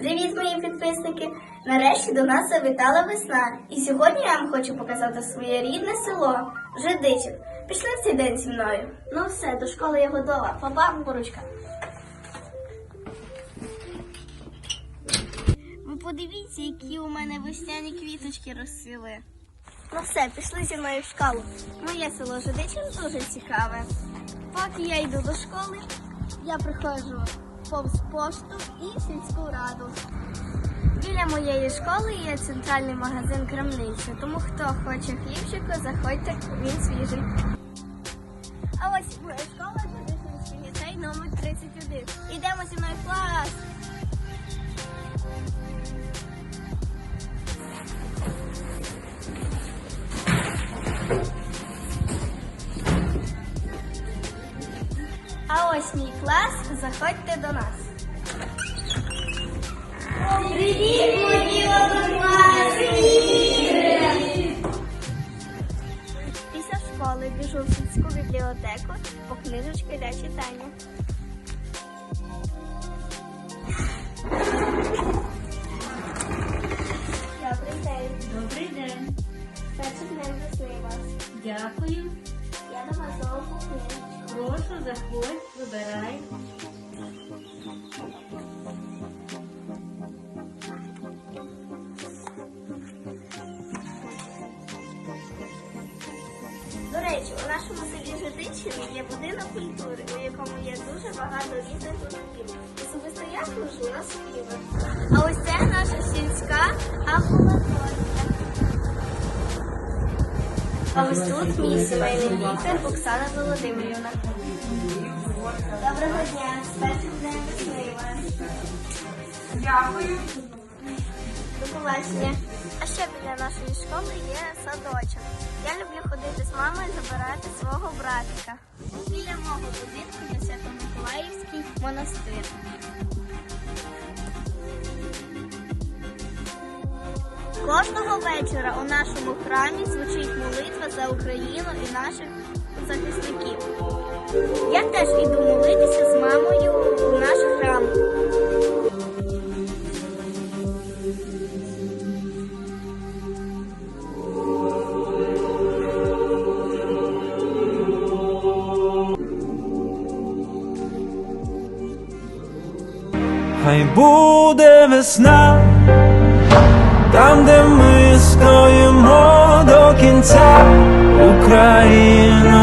Привіт, мої підписники! Нарешті до нас завітала весна. І сьогодні я вам хочу показати своє рідне село Жидичів. Пішли в цей день зі мною. Ну все, до школи я готова. Папа, поручка. Ви подивіться, які у мене весняні квіточки розцвіли. Ну все, пішли зі мною в школу. Моє село Жидичів дуже цікаве. Поки я йду до школи, я приходжу повз пошту і сільську раду. Біля моєї школи є центральний магазин крамниця, тому хто хоче хлібчику, заходьте, він свіжий. А ось моя школа Жидичівський ліцей номер 31. Йдемо А ось мій клас, заходьте до нас. Привіт, мої однокласники! Після школи біжу в сільську бібліотеку по книжечки для читання. Добрий день. Добрий день. Перший день весни вас. Дякую. Прошу, заходь, вибирай. До речі, у нашому селі Житичеві є будинок культури, у якому є дуже багато різних гуртків. Особисто я служу на співи. А ось це наша сільська ось тут мій сімейний лікар Оксана Володимирівна. Доброго дня, весни вас. Дякую. До побачення. А ще біля нашої школи є садочок. Я люблю ходити з мамою забирати свого братика. Біля мого будинку є Свято-Миколаївський монастир. Кожного вечора у нашому храмі звучить молитва Україну і наших захисників. Я теж іду молитися з мамою у наш храм. Хай буде весна, там, де ми стоїмо до кінця, Україна.